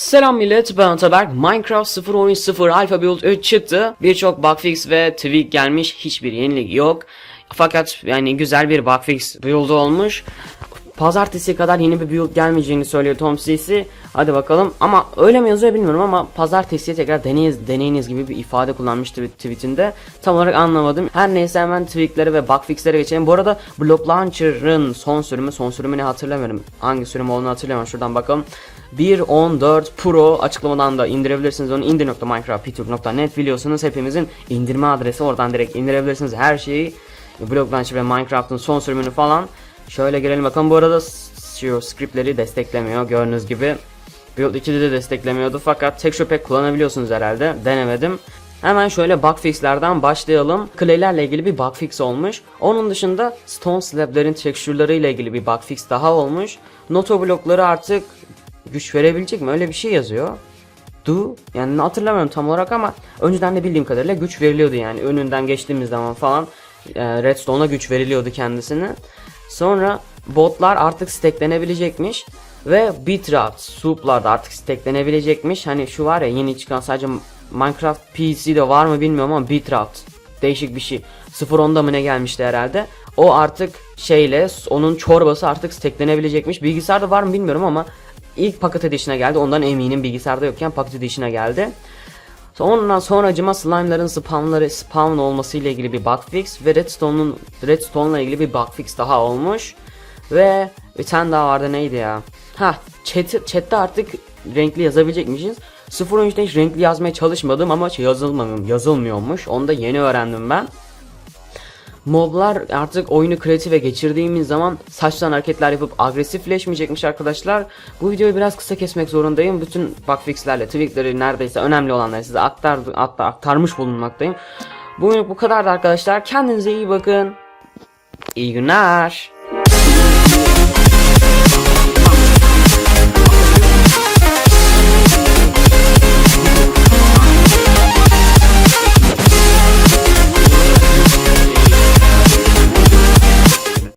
Selam millet ben Ataberk. Minecraft 0.0 Alpha Build 3 çıktı. Birçok bugfix ve tweak gelmiş. Hiçbir yenilik yok. Fakat yani güzel bir bugfix build olmuş. Pazartesi kadar yeni bir build gelmeyeceğini söylüyor Tom CC. Hadi bakalım ama öyle mi yazıyor bilmiyorum ama pazartesiye tekrar deneyiniz, deneyiniz gibi bir ifade kullanmıştı tweetinde. Tam olarak anlamadım. Her neyse hemen tweakleri ve bugfixlere geçelim. Bu arada Block Launcher'ın son sürümü, son sürümünü hatırlamıyorum. Hangi sürüm olduğunu hatırlamıyorum. Şuradan bakalım. 1.14 Pro açıklamadan da indirebilirsiniz onu indir.minecraft.net biliyorsunuz hepimizin indirme adresi oradan direkt indirebilirsiniz her şeyi Block Launcher ve Minecraft'ın son sürümünü falan şöyle gelelim bakalım bu arada şu scriptleri desteklemiyor gördüğünüz gibi Build 2'de de desteklemiyordu fakat Texture Pack kullanabiliyorsunuz herhalde denemedim Hemen şöyle bugfixlerden başlayalım. Clay'lerle ilgili bir bugfix olmuş. Onun dışında Stone Slab'lerin texture'ları ile ilgili bir bugfix daha olmuş. Noto blokları artık güç verebilecek mi? Öyle bir şey yazıyor. Du yani hatırlamıyorum tam olarak ama önceden de bildiğim kadarıyla güç veriliyordu yani önünden geçtiğimiz zaman falan e, Redstone'a güç veriliyordu kendisine. Sonra botlar artık stacklenebilecekmiş ve bitrate soup'lar da artık stacklenebilecekmiş. Hani şu var ya yeni çıkan sadece Minecraft PC'de var mı bilmiyorum ama bitrate değişik bir şey. 0.10'da mı ne gelmişti herhalde. O artık şeyle onun çorbası artık stacklenebilecekmiş. Bilgisayarda var mı bilmiyorum ama ilk Pocket Edition'a geldi. Ondan eminim bilgisayarda yokken Pocket Edition'a geldi. Ondan sonracıma slime'ların spawnları spawn olması ile ilgili bir bugfix ve redstone'un redstone ile ilgili bir bugfix daha olmuş. Ve bir tane daha vardı neydi ya? Ha, chat chat'te artık renkli yazabilecekmişiz. 0.13'te hiç renkli yazmaya çalışmadım ama şey yazılmıyor, yazılmıyormuş. Onu da yeni öğrendim ben. Moblar artık oyunu kreatife geçirdiğimiz zaman saçtan hareketler yapıp agresifleşmeyecekmiş arkadaşlar. Bu videoyu biraz kısa kesmek zorundayım. Bütün bugfixlerle, tweakleri neredeyse önemli olanları size aktardı, hatta aktarmış bulunmaktayım. Bugün bu kadardı arkadaşlar. Kendinize iyi bakın. İyi günler.